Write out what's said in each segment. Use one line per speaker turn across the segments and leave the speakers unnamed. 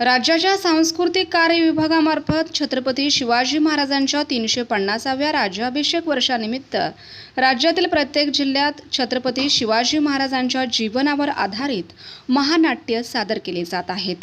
राज्याच्या सांस्कृतिक कार्य विभागामार्फत छत्रपती शिवाजी महाराजांच्या तीनशे पन्नासाव्या राज्याभिषेक वर्षानिमित्त राज्यातील प्रत्येक जिल्ह्यात छत्रपती शिवाजी महाराजांच्या जीवनावर आधारित महानाट्य सादर केले जात आहेत.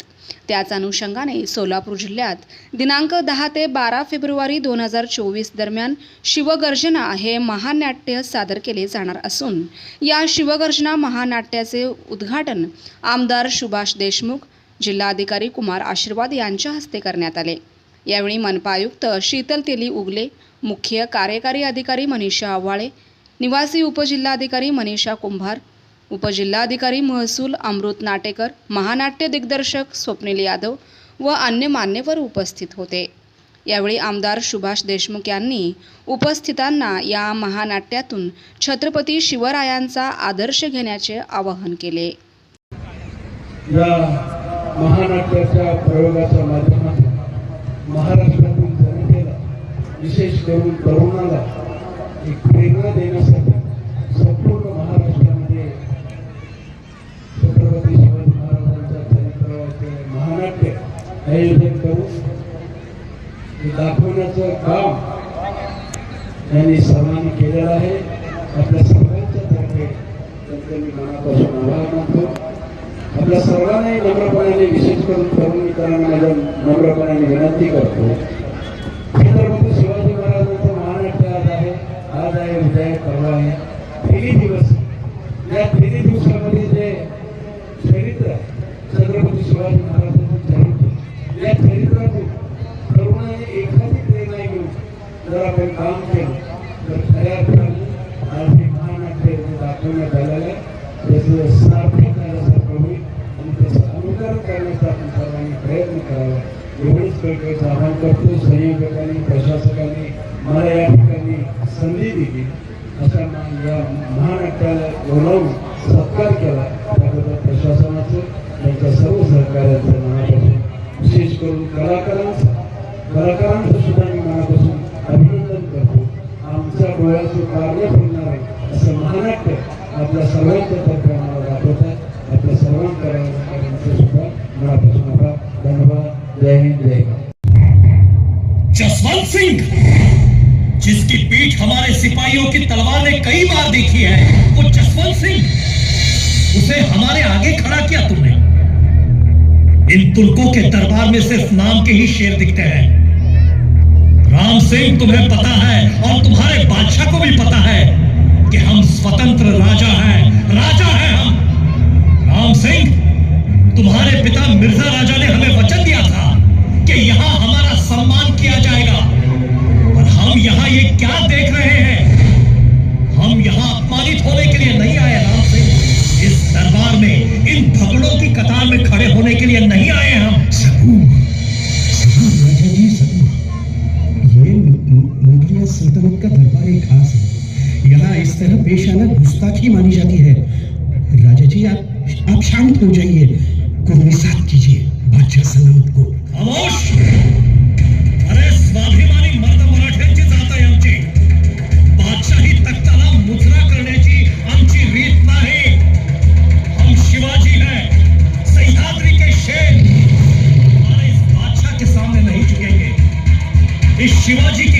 त्याच अनुषंगाने सोलापूर जिल्ह्यात दिनांक दहा ते बारा फेब्रुवारी दोन हजार चोवीस दरम्यान शिवगर्जना हे महानाट्य सादर केले जाणार असून या शिवगर्जना महानाट्याचे उद्घाटन आमदार सुभाष देशमुख जिल्हाधिकारी कुमार आशीर्वाद यांच्या हस्ते करण्यात आले. यावेळी मनपा आयुक्त शीतल तेली उगले मुख्य कार्यकारी अधिकारी मनीषा आव्हाळे निवासी उपजिल्हाधिकारी मनीषा कुंभार उपजिल्हाधिकारी महसूल अमृत नाटेकर महानाट्य दिग्दर्शक स्वप्नील यादव व अन्य मान्यवर उपस्थित होते. यावेळी आमदार सुभाष देशमुख यांनी उपस्थितांना या महानाट्यातून छत्रपती शिवरायांचा आदर्श घेण्याचे आवाहन केले.
या महानाट्याच्या प्रयोगाच्या माध्यमातून महाराष्ट्रातील जनतेला विशेष करून तरुणाला एक प्रेरणा देण्यासाठी संपूर्ण महाराष्ट्रामध्ये छत्रपती शिवाजी महाराजांच्या चरित्राचे महानाट्य आयोजन करून दाखवण्याचं काम त्यांनी सर्वांनी केलेलं आहे. आपल्या सर्वांच्या तर्फे त्यांचे मी मनापासून आभार मानतो. आपल्या सर्वांनाही नम्रपणाने विशेष करून तरुण मित्रांना माझ्या नम्रपणाने विनंती करतो. छत्रपती म्हणजे शिवाजी महाराजांचं महानाट्य आज आहे. आज आहे उद्या आहे परवा आहे. तिन्ही दिवस. या तिन्ही दिवसामध्ये जे चरित्र छत्रपती शिवाजी महाराजांचं चरित्र. या चरित्रातून तरुणाने एखादी प्रेरणा घेऊन जर आपण काम केलं तर खऱ्या अर्थाने आज हे महानाट्य दाखवण्यात आलेलं आहे. त्याचं एवढीच कळकळीचं आवाहन करतो संयोजकांनी प्रशासकांनी मला या ठिकाणी संधी दिली. अशा या महानाट्याला बोलावून सत्कार केला. त्याबद्दल प्रशासनाचं त्यांच्या सर्व सहकार्याचं मनापासून विशेष करून कलाकारांचं कलाकारांचं सुद्धा मी मनापासून अभिनंदन करतो. आमच्या डोळ्याचं कार्य फिरणार आहे असं महानाट्य आपल्या सर्वांच्या तर्फे हिंद जय
जसवंत सिंह, जिसकी पीठ हमारे सिपाहियों की तलवार ने कई बार देखी है, वो जसवंत सिंह। उसे हमारे आगे खड़ा किया तुमने। इन तुर्कों के दरबार में सिर्फ़ नाम के ही शेर दिखते हैं। राम सिंह, तुम्हें पता है, और तुम्हारे बादशाह को भी पता है। दरबार में, इन भगड़ों की कतार में खड़े होने के लिए नहीं आए हम।
राजा जी ये सल्तनत का दरबार एक खास है। यहाँ इस तरह पेश आना गुस्ताखी मानी जाती है। राजा जी, आप आप शांत हो जाइए। को साथ कीजिए। बादशाह सलामत
शिवाजी